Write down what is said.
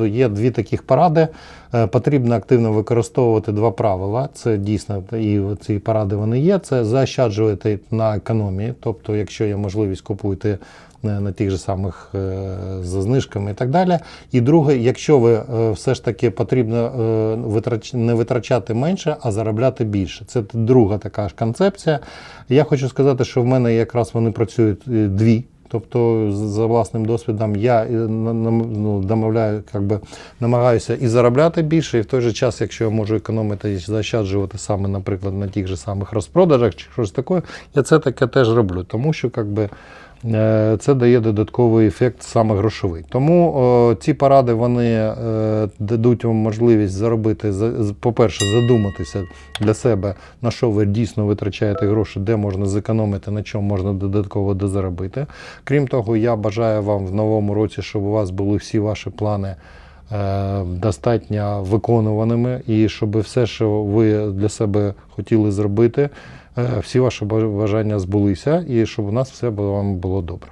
пораду. Є дві таких поради. Е, Потрібно активно використовувати два правила. Це дійсно і ці поради вони є. Це заощаджувати на економії. Тобто, якщо є можливість, купуйте е, на тих же самих е, за знижками і так далі. І друге, якщо ви все ж таки потрібно не витрачати менше, а заробляти більше. Це друга така ж концепція. Я хочу сказати, що в мене якраз вони працюють дві. Тобто, за власним досвідом, я е, ну, домовляю, би, намагаюся і заробляти більше, і в той же час, якщо я можу економити і заощаджувати саме, наприклад, на тих же самих розпродажах чи щось таке, я це таке теж роблю, тому що як би, е, це дає додатковий ефект саме грошовий. Тому о, ці поради вони е, дадуть вам можливість заробити, по-перше, задуматися для себе, на що ви дійсно витрачаєте гроші, де можна зекономити, на чому можна додатково дозаробити. Крім того, я бажаю вам в новому році, щоб у вас були всі ваші плани. Е, Достатньо виконуваними, і щоб все, що ви для себе хотіли зробити, е, всі ваші бажання збулися, і щоб у нас все вам було добре.